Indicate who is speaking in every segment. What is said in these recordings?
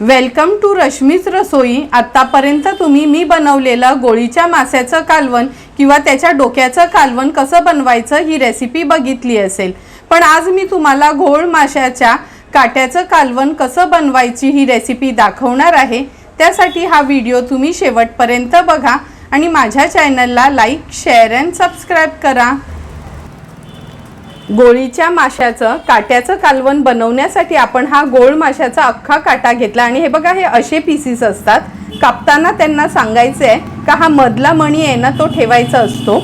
Speaker 1: Welcome to रश्मीच रसोई. आत्तापर्यंत तुम्ही मी बनवलेलं गोळीच्या मास्याचं कालवण किंवा त्याच्या डोक्याचं कालवण कसं बनवायचं ही रेसिपी बघितली असेल. पण आज मी तुम्हाला घोळ माशाच्या काट्याचं कालवण कसं बनवायची ही रेसिपी दाखवणार आहे. त्यासाठी हा व्हिडिओ तुम्ही शेवटपर्यंत बघा आणि माझ्या चॅनलला लाईक शेअर अँड सबस्क्राईब करा. गोळीच्या माशाचं काट्याचं कालवण बनवण्यासाठी आपण हा गोळ माशाचा अख्खा काटा घेतला. आणि हे बघा हे असे पीसीस असतात. कापताना त्यांना सांगायचं आहे का हा मधला मणी आहे ना तो ठेवायचा असतो.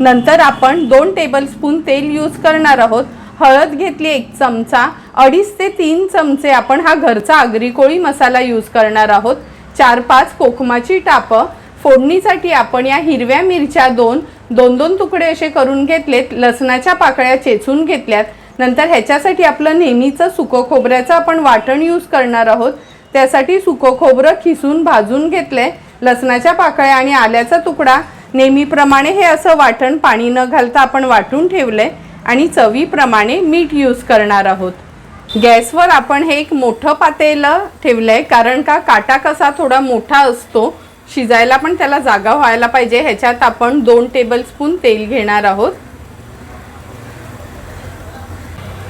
Speaker 1: नंतर आपण दोन टेबलस्पून तेल यूज करणार आहोत. हळद घेतली एक चमचा अडीच ते तीन चमचे आपण हा घरचा आगरी कोळी मसाला यूज करणार आहोत. चार पाच कोकमाची टापं. फोडणीसाठी आपण या हिरव्या मिरच्या दोन दोन दोन तुकडे असे करून घेतलेत लसणाच्या पाकळ्या चेचून घेतल्यात. नंतर ह्याच्यासाठी आपलं नेहमीचं सुकं खोबऱ्याचं आपण वाटण यूज करणार आहोत. त्यासाठी सुकं खोबरं खिसून भाजून घेतलंय लसणाच्या पाकळ्या आणि आल्याचा तुकडा. नेहमीप्रमाणे हे असं वाटण पाणी न घालता आपण वाटून ठेवलंय आणि चवीप्रमाणे मीठ यूज करणार आहोत. गॅसवर आपण हे एक मोठं पातेलं ठेवलं आहे कारण का? काटा कसा थोडा मोठा असतो शिजायला पण त्याला जागा व्हायला पाहिजे. ह्याच्यात आपण दोन टेबलस्पून तेल घेणार आहोत.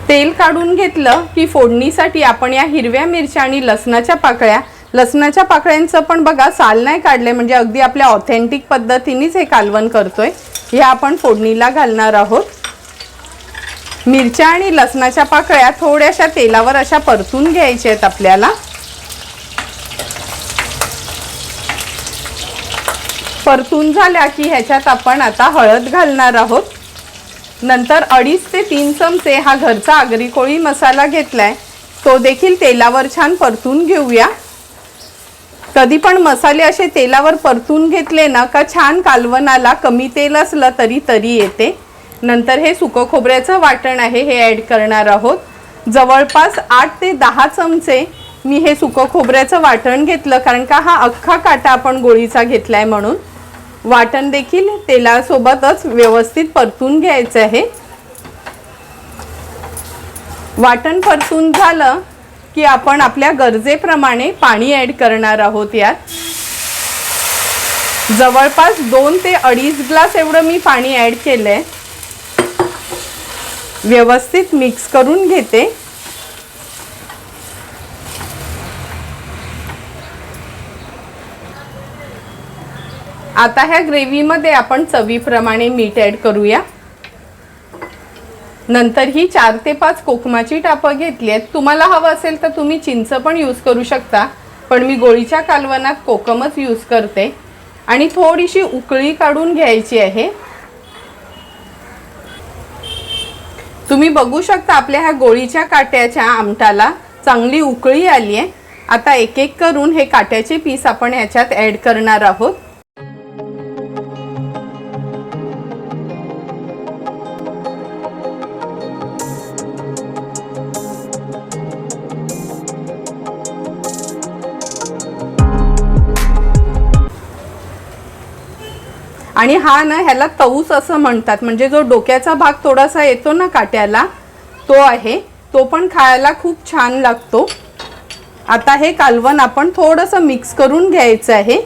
Speaker 1: तेल काढून घेतलं की फोडणीसाठी आपण या हिरव्या मिरच्या आणि लसणाच्या पाकळ्या. लसणाच्या पाकळ्यांचं पण बघा साल नाही काढले म्हणजे अगदी आपल्या ऑथेंटिक पद्धतीनेच हे कालवण करतोय. ह्या आपण फोडणीला घालणार आहोत. मिरच्या आणि लसणाच्या पाकळ्या थोड्याशा तेलावर अशा परतून घ्यायच्या आहेत आपल्याला. परतून झाल्या की ह्याच्यात आपण आता हळद घालणार आहोत. नंतर अडीच ते तीन चमचे हा घरचा आगरी कोळी मसाला घेतलाय. तो देखील तेलावर छान परतून घेऊया. कधी पण मसाले असे तेलावर परतून घेतले ना का छान कालवणाला कमी तेल असलं तरी तरी येते. नंतर हे सुकं खोबऱ्याचं वाटण आहे हे ॲड करणार आहोत. जवळपास आठ ते दहा चमचे मी हे सुकं खोबऱ्याचं वाटण घेतलं कारण का हा अख्खा काटा आपण गोळीचा घेतलाय म्हणून. वाटण देखील तेलासोबतच व्यवस्थित परतून घ्यायचं आहे. वाटण परतून झालं की आपण आपल्या गरजेप्रमाणे पाणी ॲड करणार आहोत यात. जवळपास दोन ते अडीच ग्लास एवढं मी पाणी ॲड केलंय. व्यवस्थित मिक्स करून घेते. आता ह्या ग्रेव्हीमध्ये आपण चवीप्रमाणे मीठ ॲड करूया. नंतर ही चार ते पाच कोकमाची टापं घेतली आहेत. तुम्हाला हवं असेल तर तुम्ही चिंच पण यूज करू शकता पण मी गोळीच्या कालवनात कोकमच यूज करते. आणि थोडीशी उकळी काढून घ्यायची आहे. तुम्ही बघू शकता आपल्या ह्या गोळीच्या काट्याच्या आमटाला चांगली उकळी आली आहे आता एक एक करून हे काट्याचे पीस आपण ह्याच्यात ॲड करणार आहोत. आणि हा ना ह्याला तऊस असं म्हणतात. म्हणजे जो डोक्याचा भाग थोडासा येतो ना काट्याला तो आहे. तो पण खायला खूप छान लागतो. आता हे कालवण आपण थोडंसं मिक्स करून घ्यायचं आहे.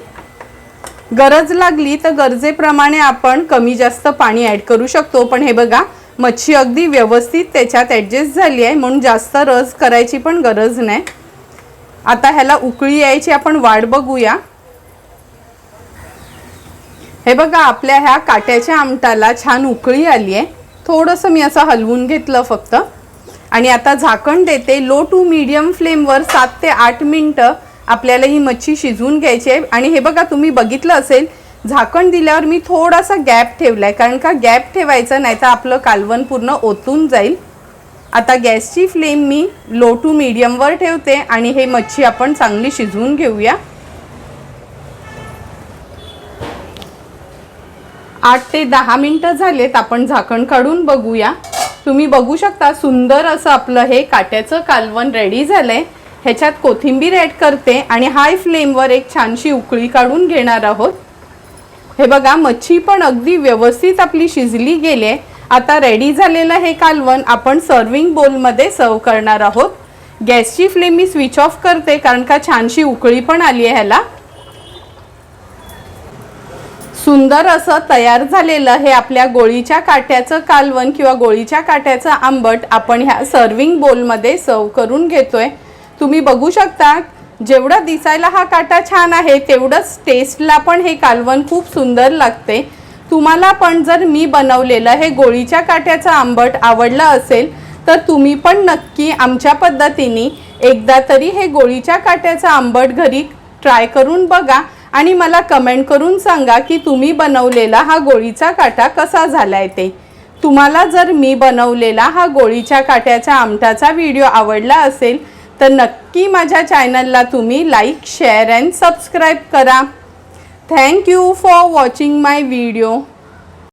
Speaker 1: गरज लागली तर गरजेप्रमाणे आपण कमी जास्त पाणी ॲड करू शकतो. पण हे बघा मच्छी अगदी व्यवस्थित त्याच्यात ॲडजस्ट झाली आहे. म्हणून जास्त रस करायची पण गरज नाही. आता ह्याला उकळी यायची आपण वाट बघूया. हे बघा आपल्या ह्या काट्याच्या आमटाला छान उकळी आली आहे. थोडंसं मी असं हलवून घेतलं फक्त. आणि आता झाकण देते. लो टू मीडियम फ्लेमवर सात ते आठ मिनटं आपल्याला ही मच्छी शिजवून घ्यायची आहे. आणि हे बघा तुम्ही बघितलं असेल झाकण दिल्यावर मी थोडासा गॅप ठेवला आहे कारण का गॅप ठेवायचा नाही तर आपलं कालवण पूर्ण ओतून जाईल. आता गॅसची फ्लेम मी लो टू मीडियमवर ठेवते. आणि हे मच्छी आपण चांगली शिजवून घेऊया. आठ ते दहा मिनटं झालेत आपण झाकण काढून बघूया. तुम्ही बघू शकता सुंदर असं आपलं हे काट्याचं कालवण रेडी झालंय. ह्याच्यात कोथिंबीर ॲड करते आणि हाय फ्लेमवर एक छानशी उकळी काढून घेणार आहोत. हे बघा मच्छी पण अगदी व्यवस्थित आपली शिजली गेली आहे आता रेडी झालेलं हे कालवण आपण सर्विंग बोलमध्ये सर्व करणार आहोत. गॅसची फ्लेम मी स्विच ऑफ करते कारण का छानशी उकळी पण आली आहे ह्याला. सुंदर असं तयार झालेलं हे आपल्या गोळीच्या काट्याचं कालवण किंवा गोळीच्या काट्याचं आंबट आपण ह्या सर्विंग बोलमध्ये सर्व करून घेतोय. तुम्ही बघू शकता जेवढं दिसायला हा काटा छान आहे तेवढंच टेस्टला पण हे कालवण खूप सुंदर लागते. तुम्हाला पण जर मी बनवलेलं हे गोळीच्या काट्याचं आंबट आवडलं असेल तर तुम्ही पण नक्की आमच्या पद्धतीने एकदा तरी हे गोळीच्या काट्याचं आंबट घरी ट्राय करून बघा. आणि मला कमेंट करून सांगा की तुम्ही बनवलेला हा गोळीचा काटा कसा झालाय ते. तुम्हाला जर मी बनवलेला हा गोळीच्या काट्याच्या आमटाचा व्हिडिओ आवडला असेल तर नक्की माझ्या चॅनलला तुम्ही लाईक शेअर अँड सबस्क्राईब करा. Thank you for watching my video.